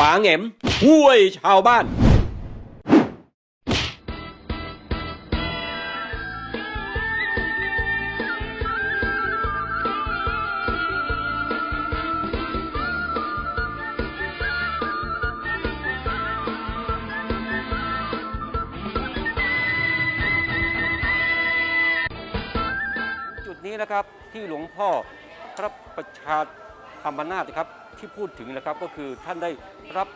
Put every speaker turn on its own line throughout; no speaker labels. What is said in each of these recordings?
ปางแหมห้วยชาวบ้านจุดนี้นะครับที่หลวงพ่อพระประชา ธรรมนาถนะครับที่พูดถึงนะครับก็คือท่านได้รับ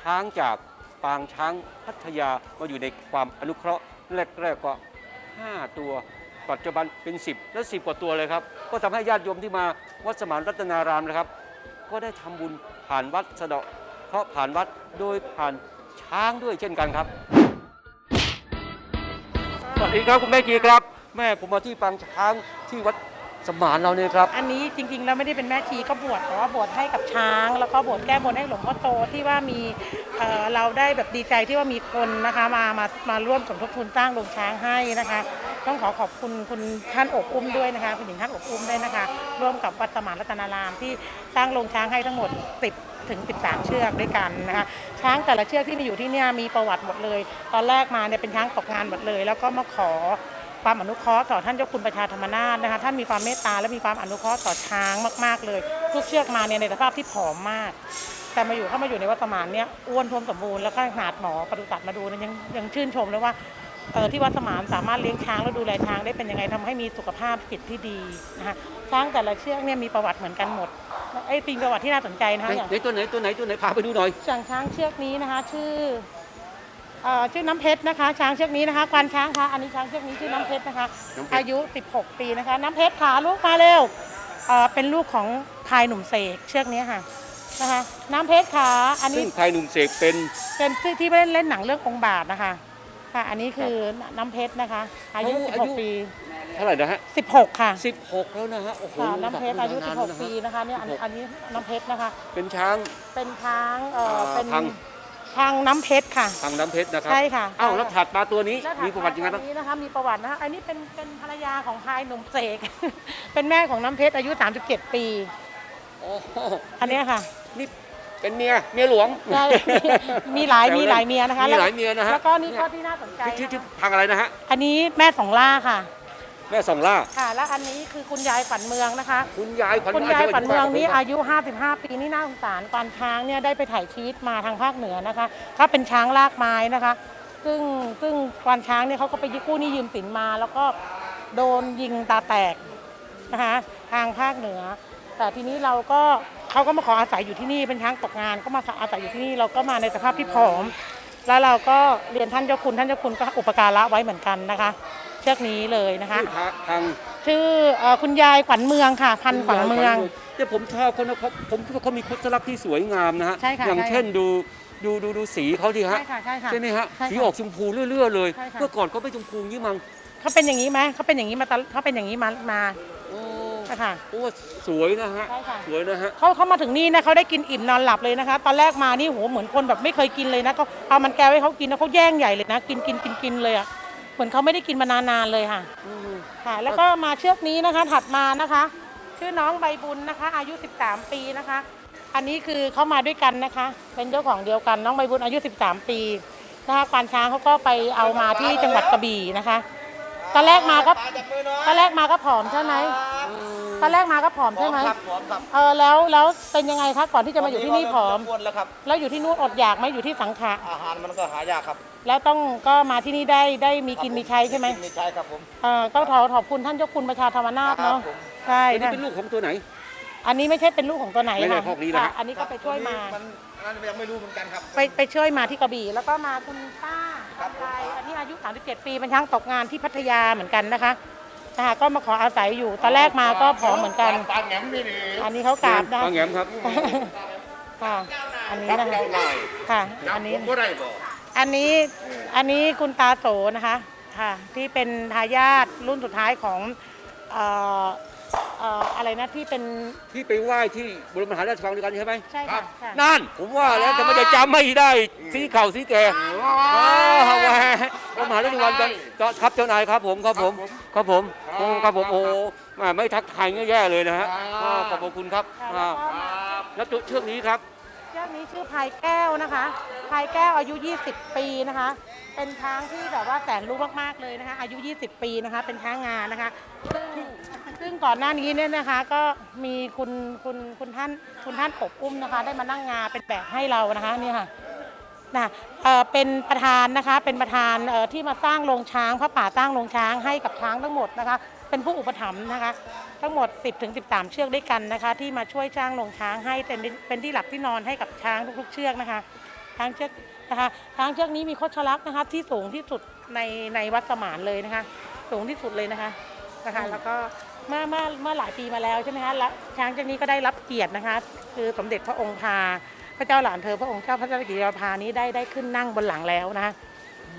ช้างจากปางช้างพัทยามาอยู่ในความอนุเคราะห์แรกๆก็ 5 ตัวปัจจุบันเป็น 10 และ 10 กว่าตัวเลยครับ ก็ทำให้ญาติโยมที่มาวัดสมานรัตนารามนะครับ ก็ได้ทำบุญผ่านวัดสะเดาะเคราะผ่านวัดโดยผ่านช้างด้วยเช่นกันครับสวัสดีครับคุณแม่กีครับ แม่ผมมาที่ปางช้างที่วัด สมานเราเนี่ยครับ
อันนี้จริงๆ แล้วไม่ได้เป็นแม่ชีก็บวชแต่ว่าบวชให้กับช้าง แล้วก็บวชแก้บนให้หลวงพ่อโตที่ว่ามีเอ่อเราได้แบบดีใจที่ว่ามีคนนะคะมามามาร่วมสมทบทุนสร้างโรงช้างให้นะคะ ต้องขอขอบคุณคุณท่านอบอุ้มด้วยนะคะคุณหญิงท่านอบอุ้มด้วยนะคะ ร่วมกับวัดสมานรัตนารามที่สร้างโรงช้างให้ทั้งหมด 10 ถึง 13 เชือกด้วยกันนะคะ ช้างแต่ละเชือกที่มาอยู่ที่เนี่ยมีประวัติหมดเลย ตอนแรกมาเนี่ยเป็นช้างตกงานหมดเลย แล้วก็มาขอ ความอนุเคราะห์ต่อท่านเจ้าคุณประชาธรรมนาถนะคะท่านมีความเมตตาและมีความอนุเคราะห์ต่อช้างมากๆเลยทุกเชือกมาเนี่ยในสภาพที่ผอมมาก แต่มาอยู่เข้ามาอยู่ในวัดสมานเนี่ยอ้วนท้วมสมบูรณ์แล้วก็ขนาดหมอปฏิบัติมาดูเนยยังยังชื่นชมเลยว่าเออที่วัดสมานสามารถเลี้ยงช้างแล้วดูแลช้างได้เป็นยังไงทำให้มีสุขภาพจิตที่ดีนะคะช้างแต่ละเชือกเนี่ยมีประวัติเหมือนกันหมดไอ้ยปีประวัติที่น่าสนใจนะคะอย่าง
ไหนตัวไหนตัวไหนตัวไหนพาไปดูหน่อย
อย่างช้างเชือกนี้นะคะ ชื่อเอ่อ ชื่อน้ำเพชรนะคะ ช้างเชือกนี้นะคะควานช้างคะอันนี้ช้างเชือกนี้ชื่อน้ำเพชรนะคะ
น้ำเพชร
อายุ 16 ปีนะคะ น้ำเพชรขาลูกมาเร็วเอ่อเป็นลูกของพายหนุ่มเสกเชือกนี้ค่ะนะคะ น้ำเพชรขาอัน
ซึ่
นี้
งไทยหนุ่มเสกเป็น
เป็นชื่อที่เล่นเล่นหนังเรื่ององค์บาทนะคะค่ะ อันนี้คือน้ำเพชรนะคะ อายุ16 ปี
เท่าไหร่นะฮะ
16 ค่ะ
สิบหกแล้วนะฮะ โอ้โห
ค่ะน้ำเพชรอายุ
นนแล้วนะ
16 ปีนะคะเนี่ยอันอันนี้น้ำเพชรนะคะ
เป็นช้าง
เป็นช้างเอ่อ
อ่า
เป็น
พัง
ทางน้ำเพชรค่ะ
ทางน้ำเพชรนะครับ
ใช่ค่ะ
อ้าวแล้วถัดมาตัวนี้
แล้วถัด
มีประวัติยังไงบ้าง
นี้นะคะมีประวัตินะคะอันนี้เป็นเป็นภรรยาของพายหนุ่มเสก เป็นแม่ของน้ำเพชรอายุ 37 ปี
โอ้โห
อันเนี้ยค่ะ
นี่เป็นเมียเมียหลวง
ใช่มีหลายมีหลายเมียนะคะ
มีหลายเมียนะฮะ
แล้วก็นี่ข้อที่น่าสนใจ
ชื่อชื่อ
นะคะ
พังอะไรนะฮะ
อันนี้แม่สองล่าค่ะ
แม่สองล่า
ค่ะ และอันนี้คือคุณยายฝันเมืองนะคะ
คุณยายขวัญ
คุณยายฝันเมืองนี้
อา
อายุ 55 ปีนี่น่าสงสารควานช้างเนี่ยได้ไปถ่ายชีวิตมาทางภาคเหนือนะคะถ้าเป็นช้างลากไม้นะคะ ซึ่งซึ่งควานช้างเนี่ยเขาก็ไปยึดกู้หนี่ยืมสินมา แล้วก็โดนยิงตาแตกนะคะทางภาคเหนือ แต่ทีนี้เราก็เขาก็มาขออาศัยอยู่ที่นี่เป็นช้างตกงาน ก็มาอาศัยอยู่ที่นี่เราก็มาในสภาพที่ผอม แล้วเราก็เรียนท่านเจ้าคุณท่านเจ้าคุณก็อุปการะไว้เหมือนกันนะคะเชือกนี้เลยนะคะ
ชื่อพระพัง
ชื่อเอ่อคุณยายขวัญเมืองค่ะ พันขวัญเมือง
เนี่ยผมชอบเขานะเขาผมคิดว่าเขามีคุศลักษณ์ที่สวยงามนะฮะ
ใช่ค่ะ
อย่าง
ใช่
เช่นดูดูดูดูสีเขาดิฮะ
ใช่ค่ะใช่ค่ะ
ใช่ไหมฮะ
ใช่ค่ะ
สีออกชมพูเรื่อยๆเลย
ใช่ค่ะ
เมื่อก่อนเขาไม่ชมพูยี่มั้ง
เขาเป็นอย่างนี้ไหมเขาเป็นอย่างนี้มาตลเขาเป็นอย่างนี้มามา
โอ้
ค่ะ
โอ้สวยนะฮะ
ใช่ค่ะ
สวยนะฮะ
เขาเขามาถึงนี่นะเขาได้กินอิ่มนอนหลับเลยนะคะ ตอนแรกมานี่โหเหมือนคนแบบไม่เคยกินเลยนะเขาเอามันแก้วให้เขากินแล้วเขาแย่งใหญ่เลยนะ กินกินกินกินเลยอะ เหมือนเขาไม่ได้กินมานานๆเลยค่ะค่ะ แล้วก็มาเชือกนี้นะคะ ถัดมานะคะ ชื่อน้องใบบุญนะคะ อายุ 13 ปีนะคะ อันนี้คือเขามาด้วยกันนะคะ เป็นเจ้าของเดียวกันน้องใบบุญอายุ 13 ปีนะคะควานช้างเขาก็ไปเอามาที่จังหวัดกระบี่นะคะตอนแรกมาก็ตอนแรกมาก็ผอมใช่ไหม ตอนแรกมาก็ผอม
พร้อ
ใช่
ม
ไหม
ครับพร้อมครับ
เออแล้วแล้วเป็นยังไงคะก่อนที่จะมาอยู่ที่นี่ผอม
อ้วนแล้วครับ
แล้วอยู่ที่นู่นอดอยากไหมอยู่ที่สังขะ
อาหารมันก็หายากครับ
แล้วต้องก็มาที่นี่ได้ได้มีกินมีใช้ใช่ไหม
มีใช้ครับผม
เออก็ขอขอบคุณท่านเจ้าคุณประชาธรรมนาถเนาะ
ครับผม
ใช่
อันนี้
นะ
เป็นลูกของตัวไหน
อันนี้ไม่ใช่เป็นลูกของตัวไหน
ไม่ได้
ค่ะ
พวกนี้นะฮะ
ค่ะอันนี้ก็ไปช่วยมา
มันอันนี้ยังไม่รู้เหมือนกันครับ
ไปไปช่วยมาที่กระบี่แล้วก็มาคุณป้า
ครับ
ยายอันนี้อายุ 37 ปีเป็นช้างตกงานที่พัทยาเหมือนกันนะคะ ค่ะก็มาขออาศัยอยู่ตอนแรกมาก็ผอมเหมือนกัน
ปางแหนมนี่นี่
อันนี้เขากราบได้
บางแหงมครับ
ค่ะ อันนี้
รับ
นะคะ
เจ้านาย
ค่ะ
จับ
อัน
ผ
นี้
มก็ได้บ่
อันนี้อันนี้คุณตาโสนะคะค่ะที่เป็นทายาทรุ่นสุดท้ายของเอ่อเอ่ออะไรนะที่เป็น
ที่ไปไหว้ที่บรมมหาราชวังด้วยกันใช่ไหม
ใช่ค่ะค่ะ
นั่น ผมว่าแล้วแต่ไม่ได้จำไม่ได้สีเข่าสีแก่อ้าวแหวบรมมหาราชวังกันครับเจ้านายครับผมครับผมครับผมโอ้ครับผมโอ้แหม่ไม่ทักทายแย่ๆเลยนะฮะอ้าวขอบพระคุณครับ
ค่ะ
อ้าว
แล้วก็
แล้วตัวเชือกนี้ครับ
ชชือกนี้ชื่อพายแก้วนะคะพายแก้วอายุ 20 ปีนะคะ เป็นช้างที่แบบว่าแสนรู้มากๆเลยนะคะ อายุ 20 ปีนะคะ เป็นช้างงานนะคะซึ่ง ซึ่งก่อนหน้านี้เนี่ยนะคะก็มีคุณคุณคุณท่านคุณท่านปกอุ้มนะคะ ได้มานั่งงาเป็นแบบให้เรานะคะนี่ค่ะนะเเป็นประธานนะคะเป็นประธานที่มาสร้างโรงช้างพระป่าสร้างโรงช้างให้กับช้างทั้งหมดนะคะ เป็นผู้อุปถัมภ์นะคะ ทั้งหมด 10ถึง13 เชือกด้วยกันนะคะ ที่มาช่วยสร้างโรงช้างให้เป็นเป็นที่หลับที่นอนให้กับช้างทุกๆ เชือกนะคะช้างเชือกนะคะช้างเชือกนี้มีโคชลักษ์นะคะ ที่สูงที่สุดในในวัดสมานเลยนะคะ สูงที่สุดเลยนะคะนะคะแล้วก็ เมื่อเมื่อเมื่อหลายปีมาแล้วใช่ไหมคะและช้างเชือกนี้ก็ได้รับเกียรตินะคะ คือสมเด็จพระองค์พาพระเจ้าหลานเธอพระองค์เจ้าพระเจ้ากิติยาภานี้ได้ได้ขึ้นนั่งบนหลังแล้วนะคะ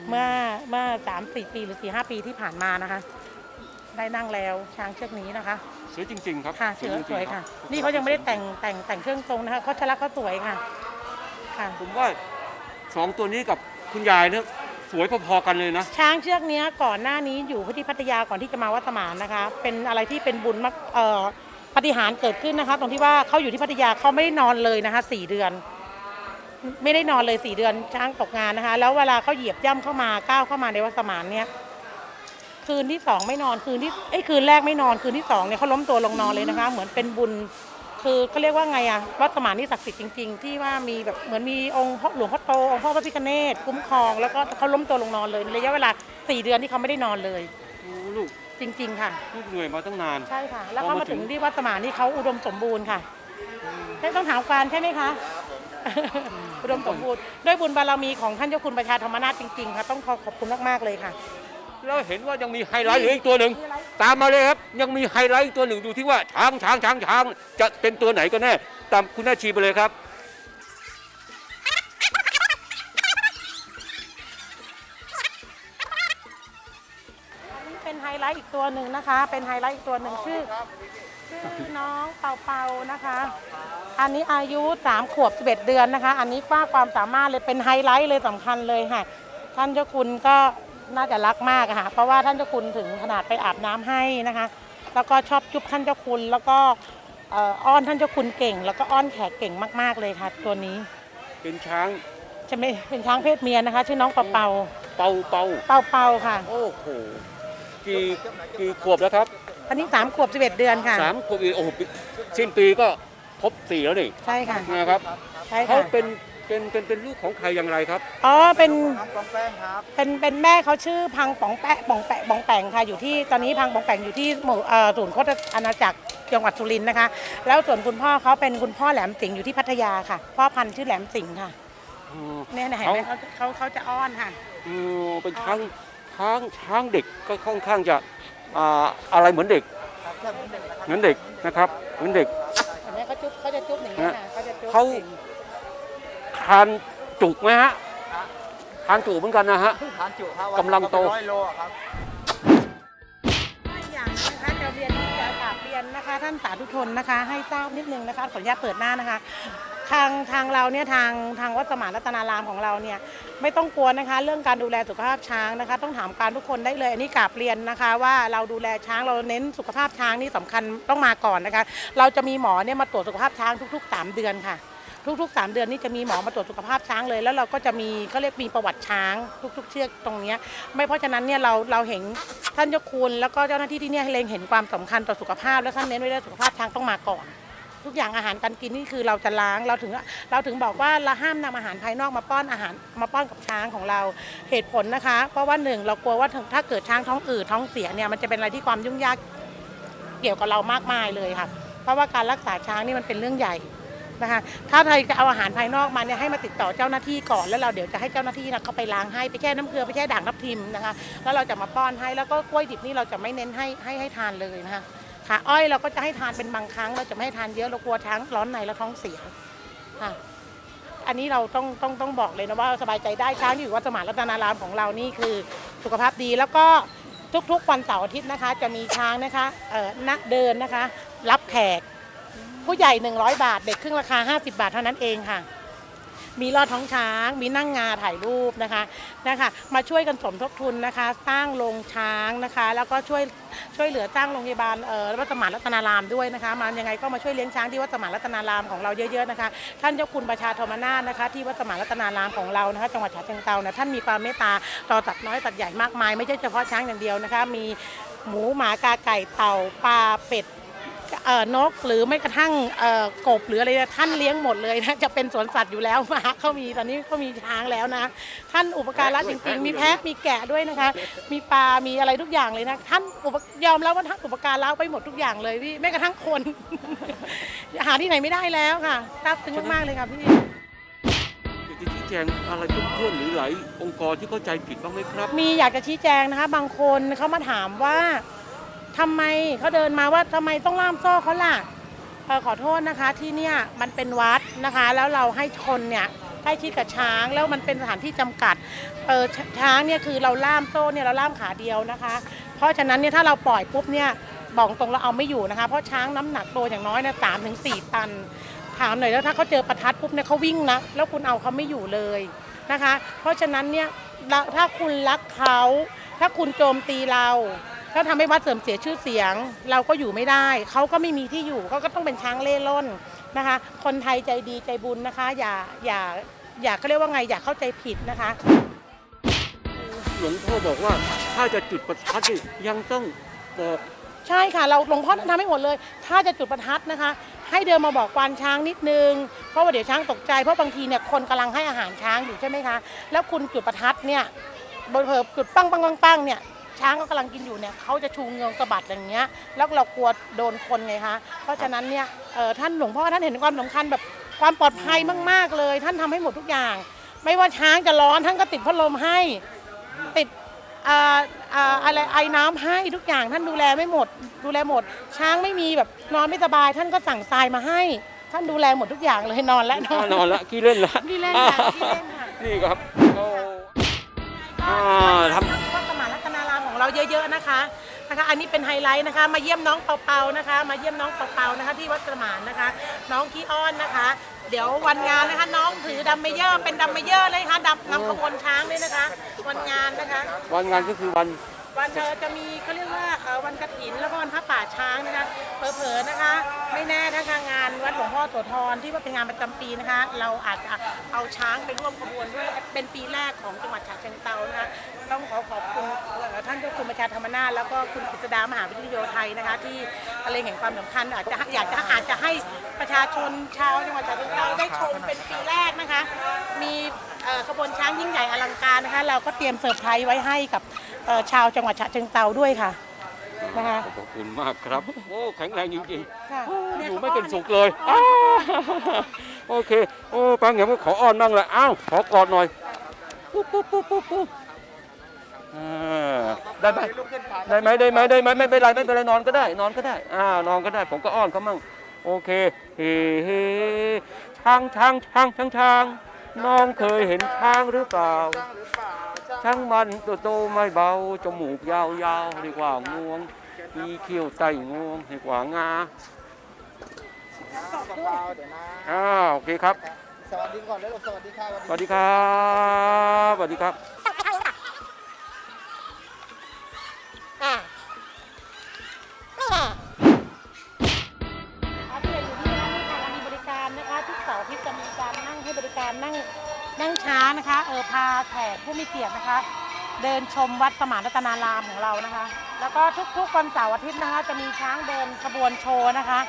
เมื่อเมื่อสามสี่ปีหรือสี่ห้าปีที่ผ่านมานะคะ ได้นั่งแล้วช้างเชือกนี้นะคะ
สวยจริง ๆ ครับ
ค่ะเชือก
จริงๆ
สวยค่ะ
รับ
นี่เขายังไม่ได้แต่งแต่งแต่งเครื่องทรงนะคะเขาชลักเขาสวยค่ะค่ะ
ผมว่าสองตัวนี้กับคุณยายเนี่ย สวยพอๆกันเลยนะ
ช้างเชือกเนี้ยก่อนหน้านี้อยู่ที่พัทยาก่อนที่จะมาวัดสมานนะคะ เป็นอะไรที่เป็นบุญมากเอ่อปฏิหารย์เกิดขึ้นนะคะ ตรงที่ว่าเขาอยู่ที่พัทยาเขาไม่ได้นอนเลยนะคะสี่เดือน ไม่ได้นอนเลยสี่เดือนช้างตกงานนะคะ แล้วเวลาเขาเหยียบย่ำเข้ามาก้าวเข้ามาในวัดสมานเนี่ยคืนที่สองไม่นอนคืนที่ไอ้ยคืนแรกไม่นอนคืนที่สองเนี่ยเขาล้มตัวลงนอนเลยนะคะ เหมือนเป็นบุญ คือเขาเรียกว่าไงอะวัดสมานนี่ศักดิ์สิทธิ์จริงๆ ที่ว่ามีแบบเหมือนมีองค์พ่อหลวงพ่อโตองค์พ่อพระพิฆเนศคุ้มครองแล้วก็เขาล้มตัวลงนอนเลยในระยะเวลาสี่เดือนที่เขาไม่ได้นอนเลย
โอ้ลูก
จริง ๆ ค่ะ
ลูกเหนื่อยมาตั้งนาน
ใช่ค่ะ แล้ว
พอ
ก็
มา
มา
ถึ
ถึ
ง
งที่วัดสมานนี่เขาอุดมสมบูรณ์ค่ะใช่ต้องถามการใช่ไหมคะอุดมสมบูรณ์ด้วยบุญบารมีของท่านเจ้าคุณประชาธรรมนาถจริงๆค่ะต้องขอขอบคุณมากๆเลยค่ะ
แล้วเห็นว่ายังมีไฮไลท์เหลืออีกตัวหนึ่ง ตามมาเลยครับ ยังมีไฮไลท์อีกตัวหนึ่งดูที่ว่าช้างช้างช้างช้างจะเป็นตัวไหนกันแน่ ตามคุณนาชีไปเลยครับ
อันนี้เป็นไฮไลท์อีกตัวหนึ่งนะคะ เป็นไฮไลท์อีกตัวหนึ่งชื่อชื่อน้องเปาเปานะคะ อันนี้อายุ3ขวบ11เดือนนะคะ อันนี้ฝ้าความสามารถเลยเป็นไฮไลท์เลยสำคัญเลยค่ะ ท่านเจ้าคุณก็ น่าจะรักมากอะค่ะเพราะว่าท่านเจ้าคุณถึงขนาดไปอาบน้ำให้นะคะ แล้วก็ชอบจุ๊บท่านเจ้าคุณ แล้วก็เอ่ออ้อนท่านเจ้าคุณเก่ง แล้วก็อ้อนแขกเก่งมาก ๆเลยค่ะตัวนี้
เป็นช้าง
จะไม่เป็นช้างเพศเมียนะคะ ชื่อน้องเปาเปา
เป่าเป่า
เปาเปาค่ะ
โอ้โหกี่กี่ขวบแล้วครับ
อันนี้3ขวบ11 เดือนค่ะ
สามขวบอีกโอ้โหปีสิ้นปีก็ครบสี่แล้วนี่
ใช่ค่ะ
นะครับ
ใช่
เขา
ค่ะ
เป็น เป็นเป็นเป็นลูกของใครอย่างไรครับ
อ๋อ เป็น
น้ำปองแป้งครับ
เป็นเป็นแม่เขาชื่อพังป๋องแปะป๋องแปะป๋องแปงค่ะอยู่ที่ตอนนี้พังป๋องแปงอยู่ที่หมู่เอ่อศูนย์โคตรอาณาจักรจังหวัดสุรินทร์นะคะ แล้วส่วนคุณพ่อเขาเป็นคุณพ่อแหลมสิงห์อยู่ที่พัทยาค่ะ พ่อพันธุ์ชื่อแหลมสิงห์ค่ะ
อืม
เนี่ยนะเห็นไหมเขาเขาเขาจะอ้อนค่ะ
อืมเป็นช้างช้างช้างเด็กก็ค่อนข้างจะอ่าอะไรเหมือนเด็ก
ครับแค่เหมือนเด็กนะครับ
เหมือนเด็กนะครับเหมือนเด็ก
เห็นไหมเขาจุ๊บเขาจะจุ๊บอย่างนี้ยค่ะเขาจะจุ๊บ
เขา ทานจุกไหมฮะทานจุกเหมือนกันนะฮะ
ทานจุครับ
กำลังโต
ร้อยโลอะครับ
อีกอย่างนะคะจะเรียนจะกราบเรียนนะคะ ท่านสาธุชนนะคะ ให้ทราบนิดนึงนะคะขออนุญาตเปิดหน้านะคะ ทางทางเราเนี่ยทางทางวัดสมานรัตนารามของเราเนี่ยไม่ต้องกลัวนะคะ เรื่องการดูแลสุขภาพช้างนะคะ ต้องถามการทุกคนได้เลยอันนี้กราบเรียนนะคะ ว่าเราดูแลช้างเราเน้นสุขภาพช้างนี่สำคัญต้องมาก่อนนะคะ เราจะมีหมอเนี่ยมาตรวจสุขภาพช้างทุก ๆ 3 เดือนค่ะ ทุกๆ 3 เดือนนี่จะมีหมอมาตรวจสุขภาพช้างเลย แล้วเราก็จะมีเขาเรียกมีประวัติช้างทุก ๆ เชือกตรงนี้ไม่เพราะฉะนั้นเนี่ยเราเราเห็นท่านเจ้าคุณแล้วก็เจ้าหน้าที่ที่เนี่ยเล็งเห็นความสำคัญต่อสุขภาพ และท่านเน้นไว้ด้วยสุขภาพช้างต้องมาก่อน ทุกอย่างอาหารการกินนี่คือเราจะล้างเราถึงเราถึงบอกว่าเราห้ามนำอาหารภายนอกมาป้อนอาหารมาป้อนกับช้างของเราเหตุผลนะคะ เพราะว่าหนึ่งเรากลัวว่าถ้าเกิดช้างท้องอืดท้องเสียเนี่ยมันจะเป็นอะไรที่ความยุ่งยากเกี่ยวกับเรามากมายเลยค่ะ เพราะว่าการรักษาช้างนี่มันเป็นเรื่องใหญ่ นะคะถ้าใครจะเอาอาหารภายนอกมาเนี่ยให้มาติดต่อเจ้าหน้าที่ก่อนแล้วเราเดี๋ยวจะให้เจ้าหน้าที่นะเขาไปล้างให้ไปแช่น้ำเกลือไปแช่ด่างทับทิมนะคะ แล้วเราจะมาป้อนให้แล้วก็กล้วยดิบนี่เราจะไม่เน้นให้ให้ให้ทานเลยนะคะค่ะอ้อยเราก็จะให้ทานเป็นบางครั้ง เราจะไม่ให้ทานเยอะเรากลัวช้งร้อนในแล้วท้องเสียค่ะอันนี้เราต้องต้องต้องบอกเลยนะว่าสบายใจได้ช้างที่อยู่วัดสมานรัตนารามของเรานี่คือสุขภาพดีแล้วก็ทุกๆวันเสาร์อาทิตย์นะคะ จะมีช้างนะคะเอ่อนักเดินนะคะ รับแขก ผู้ใหญ่ 100 บาท เด็กครึ่งราคา 50 บาทเท่านั้นเองค่ะ มีลอดท้องช้าง มีนั่งงาถ่ายรูปนะคะนะคะมาช่วยกันสมทบทุนนะคะ สร้างโรงช้างนะคะ แล้วก็ช่วยช่วยเหลือสร้างโรงพยาบาลเอ่อวัดสมานรัตนารามด้วยนะคะมายังไงก็มาช่วยเลี้ยงช้างที่วัดสมานรัตนารามของเราเยอะๆนะคะ ท่านเจ้าคุณประชาธรรมนาถนะคะ ที่วัดสมานรัตนารามของเรานะคะ จังหวัดฉะเชิงเทรานะท่านมีความเมตตาต่อสัตว์น้อยสัตว์ใหญ่มากมายไม่ใช่เฉพาะช้างอย่างเดียวนะคะ มีหมูหมากาไก่เต่าปลาเป็ด นกหรือไม่กระทั่งเอ่อกบหรืออะไรเนี่ยท่านเลี้ยงหมดเลยนะจะเป็นสวนสัตว์อยู่แล้วมาเขามีตอนนี้เขามีช้างแล้วนะ ท่านอุปการะจริง ๆ มีแพะมีแกะด้วยนะคะ มีปลามีอะไรทุกอย่างเลยนะท่านอุปยอมแล้วว่าท่านอุปการะไปหมดทุกอย่างเลยพี่แม้กระทั่งคน หาที่ไหนไม่ได้แล้วค่ะซาบซึ้งมากๆเลยค่ะพี่
อยากจะชี้แจงอะไรเพื่อนๆหรือหลายองค์กรที่เข้าใจผิดบ้างไหมครับ
มีอยากจะชี้แจงนะคะ บางคนเขามาถามว่า ทำไมเขาเดินมาว่าทำไมต้องล่ามโซ่เขาล่ะเออขอโทษนะคะที่เนี่ยมันเป็นวัดนะคะ แล้วเราให้คนเนี่ยใกล้ชิดกับช้างแล้วมันเป็นสถานที่จำกัดเออชช้างเนี่ยคือเราล่ามโซ่เนี่ยเราล่ามขาเดียวนะคะ เพราะฉะนั้นเนี่ยถ้าเราปล่อยปุ๊บเนี่ยบอกตรงเราเอาไม่อยู่นะคะ เพราะช้างน้ำหนักตัวอย่างน้อยเนี่ยสามถึงสี่ตัน ถามหน่อยแล้วถ้าเขาเจอประทัดปุ๊บเนี่ยเขาวิ่งนะแล้วคุณเอาเขาไม่อยู่เลยนะคะ เพราะฉะนั้นเนี่ยถ้าคุณรักเขาถ้าคุณโจมตีเรา ถ้าทำให้วัดเสื่อมเสียชื่อเสียง เราก็อยู่ไม่ได้ เขาก็ไม่มีที่อยู่เขาก็ต้องเป็นช้างเล่ร่อนนะคะ คนไทยใจดีใจบุญนะคะ อย่าอย่าอย่าเขาเรียกว่าไงอย่าเข้าใจผิดนะคะ
หลวงพ่อบอกว่าถ้าจะจุดประทัดนี่ยังต้องบอก
ใช่ค่ะ เราหลวงพ่อทำให้หมดเลย ถ้าจะจุดประทัดนะคะ ให้เดินมาบอกควานช้างนิดนึง เพราะว่าเดี๋ยวช้างตกใจ เพราะบางทีเนี่ยคนกำลังให้อาหารช้างอยู่ใช่ไหมคะ แล้วคุณจุดประทัดเนี่ยเผลอๆจุดปังปังปังปังเนี่ย ช้างก็กำลังกินอยู่เนี่ยเขาจะชูเงือกสะบัดอย่างเงี้ย แล้วเรากลัวโดนคนไงคะเพราะฉะนั้นเนี่ยเอ่อท่านหลวงพ่อท่านเห็นความสำคัญแบบความปลอดภัยมาก ๆ เลย ท่านทำให้หมดทุกอย่าง ไม่ว่าช้างจะร้อนท่านก็ติดพัดลมให้ ติดอ่าอ่าอะไรไอ้น้ำให้ทุกอย่างท่านดูแลไม่หมด ดูแลหมด ช้างไม่มีแบบนอนไม่สบาย ท่านก็สั่งทรายมาให้ ท่านดูแลหมดทุกอย่างเลยนอนและนอน
นอนละขี้เล่นละ
ขี้เล่นค่ะขี้เล่นค่ะ
นี่ครับโอ้อ่าทำ
ของเราเยอะ ๆนะคะนะคะ อันนี้เป็นไฮไลท์นะคะ มาเยี่ยมน้องเปาๆนะคะ มาเยี่ยมน้องเปาๆนะคะ ที่วัดสมานนะคะ น้องขี้อ้อนนะคะ เดี๋ยววันงานนะคะน้องถือดัมเมเยอร์เป็นดัมเมเยอร์เลยค่ะดับนำขบวนช้างด้วยนะคะ วันงานนะคะ
วันงานก็คือวัน
วันเธอจะมีเขาเรียกว่าเอ่อวันกระถินแล้วก็วันพระป่าช้างนะคะเผลอๆนะคะ ไม่แน่นะคะงานวัดหลวงพ่อโสธรที่ว่าเป็นงานประจำปีนะคะ เราอาจจะเอาช้างไปร่วมขบวนด้วยเป็นปีแรกของจังหวัดฉะเชิงเทรานะคะต้องขอขอบคุณเอ่อท่านเจ้าคุณประชาธรรมนาถแล้วก็คุณกฤษดามหาวิทยโยไทยนะคะ ที่เล็งเห็นความสำคัญอาจจะอยากจะอาจจะให้ประชาชนชาวจังหวัดฉะเชิงเทราได้ชมเป็นปีแรกนะคะ มีเอ่อขบวนช้างยิ่งใหญ่อลังการนะคะ เราก็เตรียมเซอร์ไพรส์ไว้ให้กับ เอ่อชาวจังหวัดฉะเชิงเทราด้วยค่ะ นะคะ
ขอบคุณมากครับ โอ้แข็งแรงจริง
ค่ะ
ๆโอ้อยู่ไม่เป็นสุขเลยอ้าวโอเค โอ้ปังเหงียมก็ขออ้อนบ้างละอ้าวขอกอดหน่อยปุ๊บปุ๊บปุ๊บปุ๊บปุ๊บอ่าได้ไหม
ลุกขึ้นผ่าน
ได้ไหมได้ไหมได้ไหมไม่เป็นไรไม่เป็นไรนอนก็ได้ นอนก็ได้อ่านอนก็ได้ ผมก็อ้อนเขามั่งโอเคเฮ้เฮ้ช้างช้างช้างช้างช้างน้องเคยเห็นช้างหรือเปล่า
จ้างหรือเปล่าจ้าง
ช้างมันตัวโตไม่เบาจมูกยาวๆเรีกว่างวงมีเขี้ยวไตงวงเรีกว่างาอ้าวโอเคครับ
สวัสดีก่อนแล้วสวัสดีค่ะ
สวัสดีครับสวัสดีครับ
อ่าอัปเดตอยู่ที่ร้านค่ะเรมีบริการนะคะ ทุกเสาร์อาทิตย์จะมีการนั่งให้บริการนั่ง นั่งช้านะคะเออพาแขกผู้มีเกียรตินะคะ เดินชมวัดสมานรัตนารามของเรานะคะ แล้วก็ทุกๆวันเสาร์อาทิตย์นะคะ จะมีช้างเดินขบวนโชว์นะคะ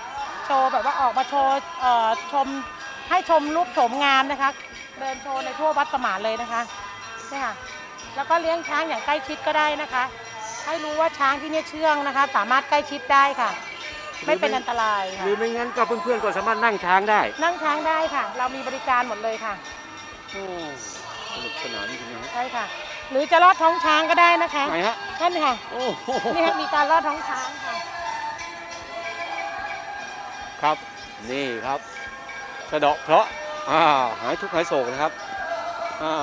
โชว์แบบว่าออกมาโชว์เอ่อชมให้ชมรูปโฉมงามนะคะ เดินโชว์ในทั่ววัดสมานเลยนะคะเนี่ยค่ะแล้วก็เลี้ยงช้างอย่างใกล้ชิดก็ได้นะคะ ให้รู้ว่าช้างที่เนี่ยเชื่องนะคะ สามารถใกล้ชิดได้ค่ะ ไม่เป็นอันตราย
ห
ค่ะ
รือไม่งั้นก็เพื่อนๆก็สามารถนั่งช้างได้
นั่งช้างได้ค่ะ เรามีบริการหมดเลยค่ะ
โอ้ สนุกสนานจริงๆนะ
ใช่ค่ะ หรือจะลอดท้องช้างก็ได้นะคะ
ไหนฮะ
นั่นค่ะ
โอ้โห
นี่ค่ะมีการลอดท้องช้างค่ะ
ครับ นี่ครับ สะเดาะเคราะห์อ่าหายทุกข์หายโศกนะครับอ่า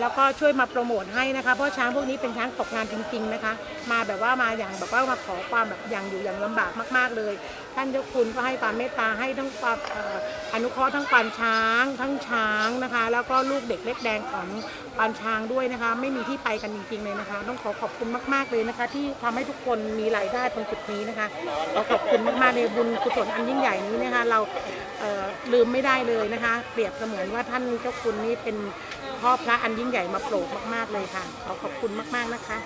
แล้วก็ช่วยมาโปรโมทให้นะคะ เพราะช้างพวกนี้เป็นช้างตกงานจริงๆนะคะ มาแบบว่ามาอย่างแบบว่ามาขอความแบบอย่างอยู่อย่างลำบากมากๆเลย ท่านเจ้าคุณก็ให้ความเมตตาให้ทั้งความอนุเคราะห์ทั้งควานช้าง ทั้งช้างนะคะ แล้วก็ลูกเด็กเล็กแดงของควานช้างด้วยนะคะ ไม่มีที่ไปกันจริงๆเลยนะคะ ต้องขอขอบคุณมากๆเลยนะคะ ที่ทำให้ทุกคนมีรายได้ตรงจุดนี้นะคะขอขอบคุณมากๆในบุญกุศลอันยิ่งใหญ่นี้นะคะ เราลืมไม่ได้เลยนะคะ เปรียบเสมือนว่าท่านเจ้าคุณนี่เป็น พ่อพระอันยิ่งใหญ่มาโปรดมาก ๆ เลยค่ะ ขอขอบคุณมาก ๆ นะคะ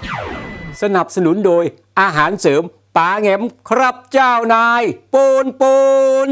สนับสนุนโดยอาหารเสริมปลาแหงมครับเจ้านายปูนปูน